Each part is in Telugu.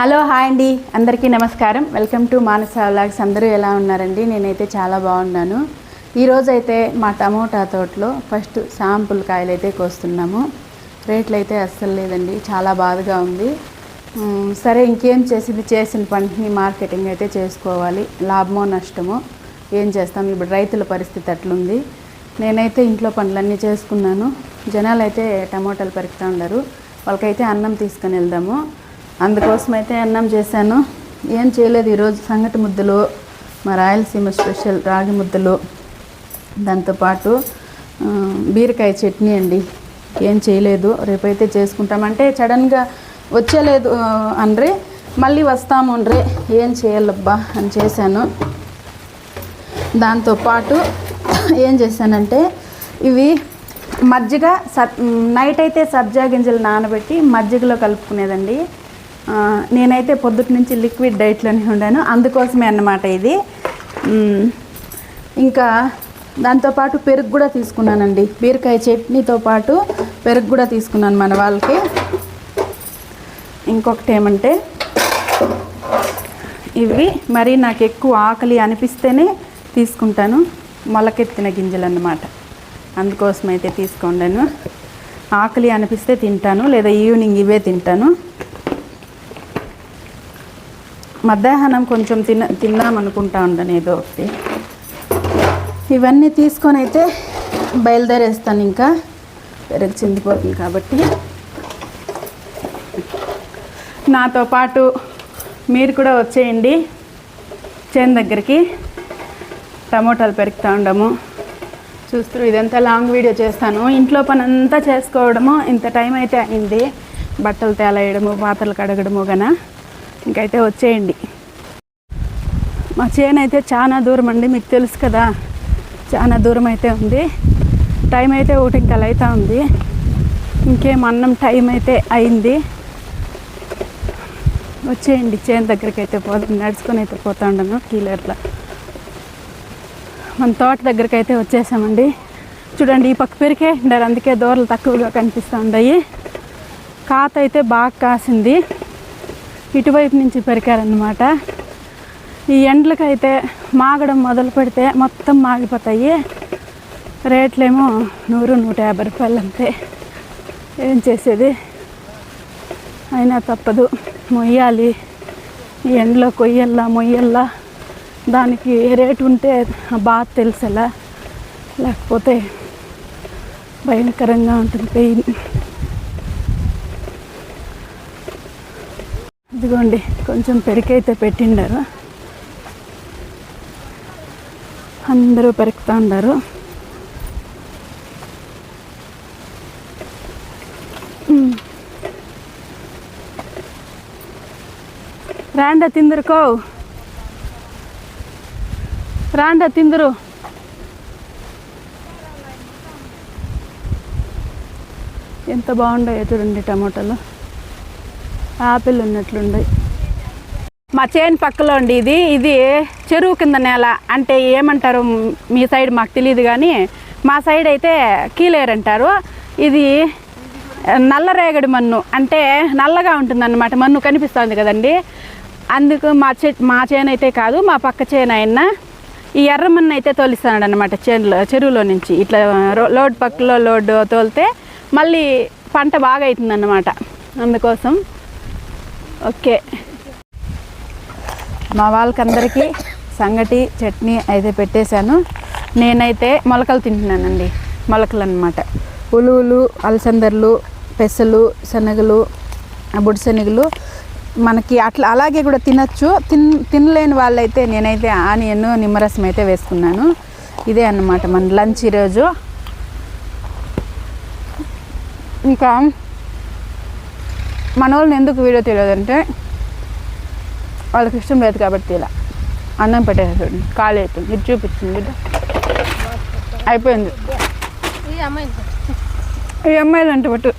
హలో హాయ్ అండి. అందరికీ నమస్కారం. Welcome to Manasa vlogs. అందరూ ఎలా ఉన్నారండి? నేనైతే చాలా బాగున్నాను. ఈరోజు అయితే మా టమోటా తోటలో ఫస్ట్ శాంపుల్ కాయలు అయితే కోస్తున్నాము. రేట్లు అయితే అస్సలు లేదండి. చాలా బాధగా ఉంది. సరే ఇంకేం చేసింది చేసిన పంటని మార్కెటింగ్ అయితే చేసుకోవాలి. లాభమో నష్టమో ఏం చేస్తాం? ఇప్పుడు రైతుల పరిస్థితి అట్లుంది. నేనైతే ఇంట్లో పనులన్నీ చేసుకున్నాను. జనాలు అయితే టమోటాలు పెరుగుతూ ఉన్నారు. వాళ్ళకైతే అన్నం తీసుకొని వెళ్దాము. అందుకోసం అయితే అన్నం చేశాను. ఏం చేయలేదు ఈరోజు సంగటి ముద్దలు మా రాయలసీమ స్పెషల్ రాగి ముద్దలు. దాంతోపాటు బీరకాయ చట్నీ అండి. ఏం చేయలేదు. రేపైతే చేసుకుంటామంటే సడన్గా వచ్చేలేదు అనరే. మళ్ళీ వస్తాము అనరే. ఏం చేయాలబ్బా అని చేశాను. దాంతోపాటు ఏం చేశానంటే ఇవి మజ్జిగ సబ్ నైట్ అయితే సబ్జా గింజలు నానబెట్టి మజ్జిగలో కలుపుకునేదండి. నేనైతే పొద్దుటి నుంచి లిక్విడ్ డైట్లోనే ఉండాను. అందుకోసమే అన్నమాట ఇది. ఇంకా దాంతోపాటు పెరుగు కూడా తీసుకున్నానండి. బీరకాయ చట్నీతో పాటు పెరుగు కూడా తీసుకున్నాను మన వాళ్ళకి. ఇంకొకటి ఏమంటే ఇవి మరి నాకు ఎక్కువ ఆకలి అనిపిస్తేనే తీసుకుంటాను. మొలకెత్తిన గింజలు అన్నమాట అందుకోసం అయితే ఆకలి అనిపిస్తే తింటాను లేదా ఈవినింగ్ ఇవే తింటాను. మధ్యాహ్నం కొంచెం తిన తిందాం అనుకుంటా ఉండను ఏదో ఒకటి. ఇవన్నీ తీసుకొని అయితే బయలుదేరేస్తాను ఇంకా. పెరుగు చిందిపోతుంది కాబట్టి. నాతో పాటు మీరు కూడా వచ్చేయండి. చేను దగ్గరికి. టమోటాలు పెరుగుతూ ఉండము. చూస్తూ ఇదంతా లాంగ్ వీడియో చేస్తాను. ఇంట్లో పని అంతా చేసుకోవడము ఇంత టైం అయితే అయింది. బట్టలు తేలేయడము పాత్రలు కడగడము గన. ఇంకైతే వచ్చేయండి. మా చేను అయితే చాలా దూరం అండి మీకు తెలుసు కదా. చాలా దూరం అయితే ఉంది. టైం అయితే ఒకటి కల అవుతా ఉంది. ఇంకేం అన్నం టైం అయితే అయింది. వచ్చేయండి చేను దగ్గరికి అయితే పోదాం. నడుచుకొని అయితే పోతా ఉండను కీలర్ల. మన తోట దగ్గరికి అయితే వచ్చేసామండి. చూడండి ఈ పక్క పెరికే ఉండరు. అందుకే దూరలు తక్కువగా కనిపిస్తూ ఉన్నాయి కాత అయితే బాగా కాసింది. ఇటువైపు నుంచి పెరికారనమాట ఈ ఎండ్లకైతే మాగడం మొదలు పెడితే మొత్తం మాగిపోతాయి. రేట్లేమో నూరు నూట యాభై రూపాయలు అంతే. ఏం చేసేది? అయినా తప్పదు. మొయ్యాలి. ఈ ఎండలో కొయ్యల్లా మొయ్యల్లా. దానికి రేటు ఉంటే బాగా తెలుసలా. లేకపోతే భయంకరంగా ఉంటుంది పెయిన్. ఇదిగోండి కొంచెం పెరికైతే పెట్టిండారు. అందరూ పెరుగుతూ ఉన్నారు. ఉమ్. రాండ తిందరుకో రాండ తిందరు. ఎంత బాగుండాయో చూడండి టమాటాలు. ఆపిల్ ఉన్నట్లుండే మా చేను పక్కలో అండి ఇది. ఇది చెరువు కింద నేల అంటే ఏమంటారు మీ సైడ్ మాకు తెలియదు కానీ మా సైడ్ అయితే కీలేరు అంటారు. ఇది నల్లరేగడి మన్ను అంటే నల్లగా ఉంటుందన్నమాట. మన్ను కనిపిస్తుంది కదండి. అందుకు మా చె మా చేను అయితే కాదు మా పక్క చేను అయినా ఈ ఎర్రమన్ను అయితే తోలిస్తాడు అనమాట చేనులో చెరువులో నుంచి. ఇట్లా లోడ్ పక్కలో లోడ్ తోలితే మళ్ళీ పంట బాగా అవుతుందన్నమాట అందుకోసం ఓకే. మా వాళ్ళకందరికీ సంగటి చట్నీ అయితే పెట్టేశాను. నేనైతే మొలకలు తింటున్నానండి. మొలకలు అనమాట ఉలువులు అలసందర్లు పెసలు శనగలు బుడి శనగలు మనకి అట్లా అలాగే కూడా తినచ్చు. తిన్ తినలేని వాళ్ళైతే నేనైతే ఆనియన్ నిమ్మరసం అయితే వేసుకున్నాను. ఇదే అన్నమాట మన లంచ్ ఈరోజు. ఇంకా మన వాళ్ళని ఎందుకు వీడియో తెలియదంటే వాళ్ళకి ఇష్టం లేదు కాబట్టి ఇలా. అన్నం పెట్టేసి చూడండి ఖాళీ అయిపోయింది. ఇది చూపించింది. అయిపోయింది. ఈ అమ్మాయిలు అంటే పట్టు.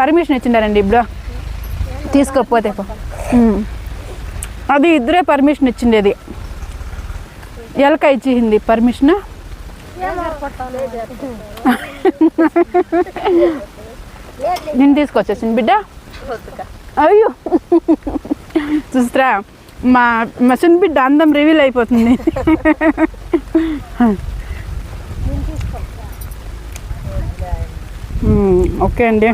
పర్మిషన్ ఇచ్చిండారండి ఇప్పుడు. తీసుకోకపోతే. అది ఇద్దరే పర్మిషన్ ఇచ్చిండేది. ఎలక ఇచ్చింది పర్మిషన్? నేను తీసుకొచ్చేసింది బిడ్డ? అయ్యో. చూస్తారా మా మా చిన్న బిడ్డ అందం రివీల్ అయిపోతుంది. ఓకే అండి.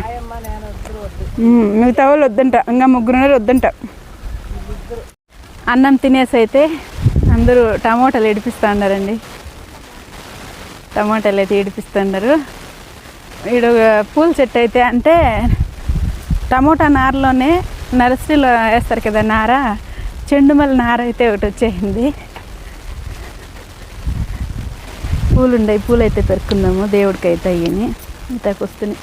మిగతా వాళ్ళు వద్దంట. ఇంకా ముగ్గురు వద్దంట. అన్నం తినేసి అయితే అందరూ టమోటాలు ఏడిపిస్తూ ఉన్నారండి టమాటాలు అయితే ఏడిపిస్తున్నారు. ఈడ పూల చెట్టు అయితే అంటే టమోటా నారలోనే నర్సరీలో వేస్తారు కదా నార చెండుమల్లి నార అయితే ఒకటి వచ్చేసింది. పూలు పూలైతే పూలు అయితే పెరుకుందాము దేవుడికి అయితే అయ్యని ఇంతకు వస్తున్నాయి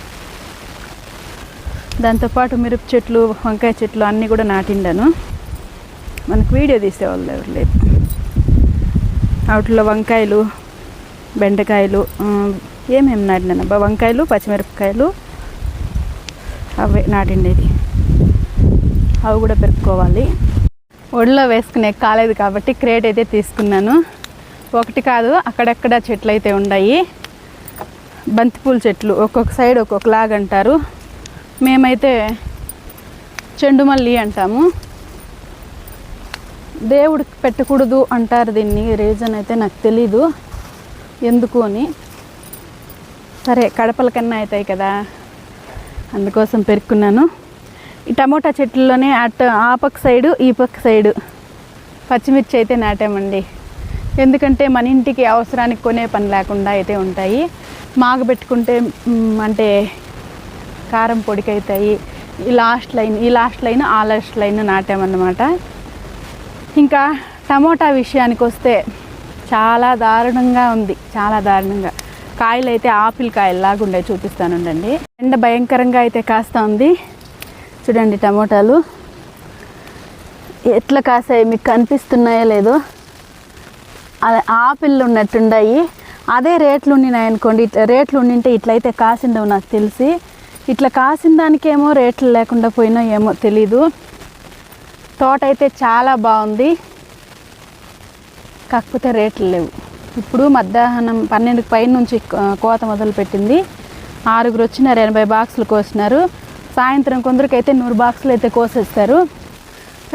దాంతోపాటు మిరప చెట్లు వంకాయ చెట్లు అన్నీ కూడా నాటిండాను. మనకు వీడియో తీసేవాళ్ళు ఎవరు లేదు వాటిలో వంకాయలు బెండకాయలు ఏమేమి నాటినానబ్బా? వంకాయలు పచ్చిమిరపకాయలు అవే నాటిండేది. అవి కూడా పెరుక్కోవాలి. ఒడిలో వేసుకునే కాలేదు కాబట్టి క్రేట్ అయితే తీసుకున్నాను. ఒకటి కాదు అక్కడక్కడ చెట్లు అయితే ఉన్నాయి బంతిపూల చెట్లు ఒక్కొక్క సైడ్ ఒక్కొక్కలాగా అంటారు. మేమైతే చెండుమల్లి అంటాము. దేవుడికి పెట్టకూడదు అంటారు దీన్ని. రీజన్ అయితే నాకు తెలీదు. ఎందుకు అని. సరే కడపల కన్నా అవుతాయి కదా. అందుకోసం పెరుక్కున్నాను. ఈ టమోటా చెట్లలోనే అటు ఆ పక్క సైడు ఈ పక్క సైడు పచ్చిమిర్చి అయితే నాటామండి. ఎందుకంటే మన ఇంటికి అవసరానికి కొనే పని లేకుండా అయితే ఉంటాయి. మాగబెట్టుకుంటే పెట్టుకుంటే అంటే కారం పొడికి అవుతాయి ఈ లాస్ట్ లైన్ ఈ లాస్ట్ లైన్ ఆ లాస్ట్ లైన్ నాటామన్నమాట. ఇంకా టమోటా విషయానికి వస్తే చాలా దారుణంగా ఉంది. చాలా దారుణంగా. కాయలు అయితే ఆపిల్ కాయల్లాగా ఉండే చూపిస్తానుండండి ఎండ భయంకరంగా అయితే కాస్తా ఉంది. చూడండి టమోటాలు. ఎట్లా కాసాయి మీకు కనిపిస్తున్నాయో లేదో. అదే ఆపిల్ ఉన్నట్టున్నాయి అదే రేట్లు ఉన్నాయి అనుకోండి. ఇట్లా రేట్లు ఉండింటే ఇట్లయితే కాసిండవు నాకు తెలిసి. ఇట్లా కాసిన దానికేమో రేట్లు లేకుండా పోయినా ఏమో తెలీదు. తోట అయితే చాలా బాగుంది. కాకపోతే రేట్లు లేవు. ఇప్పుడు మధ్యాహ్నం పన్నెండుకి పైన నుంచి కోత మొదలు పెట్టింది ఆరుగురు వచ్చినారు ఎనభై బాక్సులు కోసినారు. సాయంత్రం కొందరికైతే నూరు బాక్సులు అయితే కోసేస్తారు.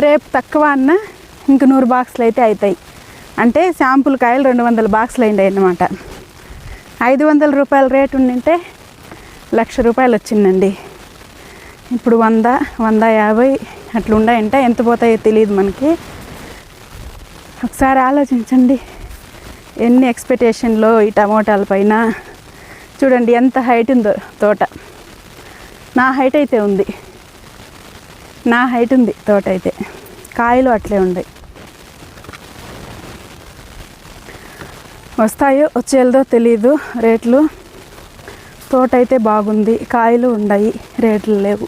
రేపు తక్కువ అన్న ఇంక నూరు బాక్సులు అయితే అవుతాయి అంటే శాంపుల్ కాయలు రెండు వందల బాక్సులు అయినాయి అన్నమాట ఐదు వందల రూపాయల రేటు ఉండింటే లక్ష రూపాయలు వచ్చిందండి. ఇప్పుడు వంద వంద యాభై అట్లుండాయంటే. ఎంత పోతాయో తెలియదు మనకి. ఒకసారి ఆలోచించండి. ఎన్ని ఎక్స్పెక్టేషన్లో ఈ టమోటాల పైన? చూడండి ఎంత హైట్ ఉందో తోట. నా హైట్ అయితే ఉంది. నా హైట్ ఉంది తోట అయితే. కాయలు అట్లే ఉన్నాయి వస్తాయో వచ్చేదో తెలీదు రేట్లు. తోట అయితే బాగుంది. కాయలు ఉన్నాయి. రేట్లు లేవు.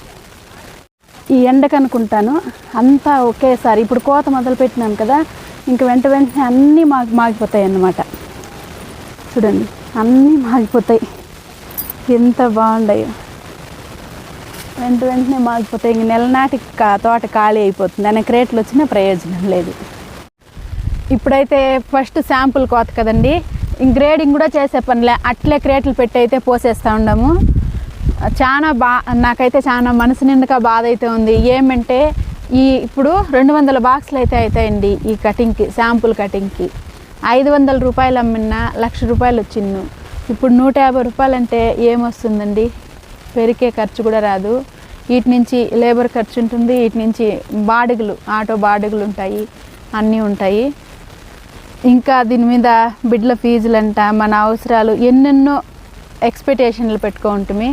ఈ ఎండకనుకుంటాను. అంతా ఒకేసారి. ఇప్పుడు కోత మొదలుపెట్టినాను కదా. ఇంక వెంట వెంటనే అన్నీ మాగి మాగిపోతాయి అన్నమాట. చూడండి అన్నీ మాగిపోతాయి. ఎంత బాగుండాయో. వెంట వెంటనే మాగిపోతాయి. ఇంక నెల నాటికి తోట ఖాళీ అయిపోతుంది. అనే క్రేట్లు వచ్చినా ప్రయోజనం లేదు. ఇప్పుడైతే ఫస్ట్ శాంపుల్ కోత కదండి. ఇంక గ్రేడింగ్ కూడా చేసే పనిలే. అట్లే క్రేట్లు పెట్టి అయితే పోసేస్తూ ఉండము. చాలా బా నాకైతే చాలా మనసు నిండుగా బాధ అయితే ఉంది. ఏమంటే ఈ ఇప్పుడు రెండు వందల బాక్సులు అయితే అవుతాయండి ఈ కటింగ్కి శాంపుల్ కటింగ్కి ఐదు వందల రూపాయలు అమ్మినా లక్ష రూపాయలు వచ్చిండు ఇప్పుడు నూట యాభై రూపాయలు అంటే ఏమొస్తుందండి? పెరిగే ఖర్చు కూడా రాదు. వీటి నుంచి లేబర్ ఖర్చు ఉంటుంది వీటి నుంచి బాడుగులు ఆటో బాడుగులు ఉంటాయి అన్నీ ఉంటాయి. ఇంకా దీని మీద బిడ్ల ఫీజులంట మన అవసరాలు ఎన్నెన్నో ఎక్స్పెక్టేషన్లు పెట్టుకుంటుమి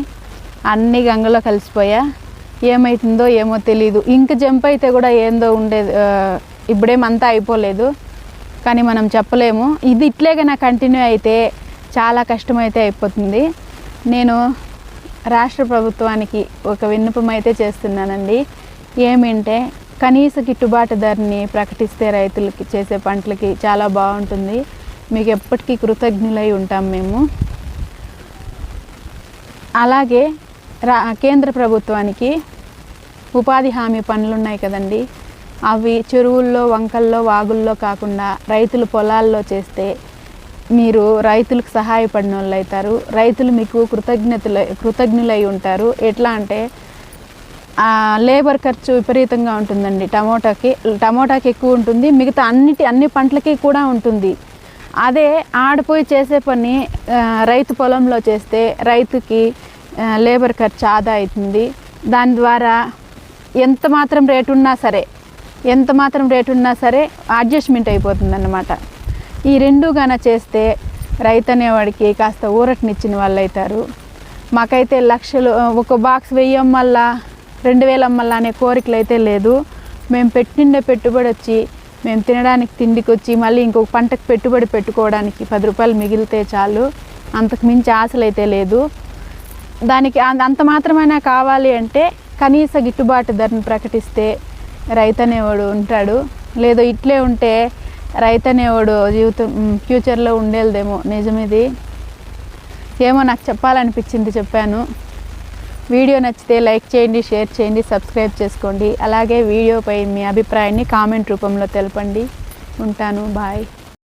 అన్నీ గంగలో కలిసిపోయా. ఏమవుతుందో ఏమో తెలీదు. ఇంక జంప్ అయితే కూడా ఏందో ఉండేది ఇప్పుడేమంతా అయిపోలేదు. కానీ మనం చెప్పలేము. ఇది ఇట్లేగా కంటిన్యూ అయితే చాలా కష్టమైతే అయిపోతుంది. నేను రాష్ట్ర ప్రభుత్వానికి ఒక విన్నపం అయితే చేస్తున్నానండి. ఏమంటే కనీస గిట్టుబాటు ధరని ప్రకటిస్తే రైతులకి చేసే పంటలకి చాలా బాగుంటుంది. మీకు ఎప్పటికీ కృతజ్ఞులై ఉంటాం మేము. అలాగే రా కేంద్ర ప్రభుత్వానికి ఉపాధి హామీ పనులు ఉన్నాయి కదండి. అవి చెరువుల్లో వంకల్లో వాగుల్లో కాకుండా రైతులు పొలాల్లో చేస్తే మీరు రైతులకు సహాయపడిన వాళ్ళు అవుతారు. రైతులు మీకు కృతజ్ఞతలు కృతజ్ఞులై ఉంటారు. ఎట్లా అంటే లేబర్ ఖర్చు విపరీతంగా ఉంటుందండి. టమోటాకి టమోటాకి ఎక్కువ ఉంటుంది. మిగతా అన్నిటి అన్ని పంటలకి కూడా ఉంటుంది. అదే ఆడిపోయి చేసే పని రైతు పొలంలో చేస్తే రైతుకి లేబర్ ఖర్చు ఆదా అవుతుంది. దాని ద్వారా ఎంత మాత్రం రేటు ఉన్నా సరే ఎంత మాత్రం రేటు ఉన్నా సరే అడ్జస్ట్మెంట్ అయిపోతుందన్నమాట. ఈ రెండు గాన చేస్తే రైతు అనేవాడికి కాస్త ఊరటనిచ్చిన వాళ్ళు అవుతారు మాకైతే లక్షలు ఒక బాక్స్ వెయ్యి అమ్మల్లా రెండు వేలు అమ్మల్లా అనే కోరికలు అయితే లేదు. మేము పెట్టిండే పెట్టుబడి వచ్చి మేము తినడానికి తిండికి వచ్చి మళ్ళీ ఇంకొక పంటకు పెట్టుబడి పెట్టుకోవడానికి పది రూపాయలు మిగిలితే చాలు. అంతకు మించి ఆశలు అయితే లేదు. దానికి అంత మాత్రమైనా కావాలి అంటే కనీస గిట్టుబాటు ధరను ప్రకటిస్తే రైతు అనేవాడు ఉంటాడు. లేదో ఇట్లే ఉంటే రైతు అనేవాడు జీవితం ఫ్యూచర్లో ఉండేదేమో నిజమిది? ఏమో నాకు చెప్పాలనిపించింది చెప్పాను. వీడియో నచ్చితే లైక్ చేయండి షేర్ చేయండి సబ్స్క్రైబ్ చేసుకోండి. అలాగే వీడియోపై మీ అభిప్రాయాన్ని కామెంట్ రూపంలో తెలపండి. ఉంటాను. బాయ్.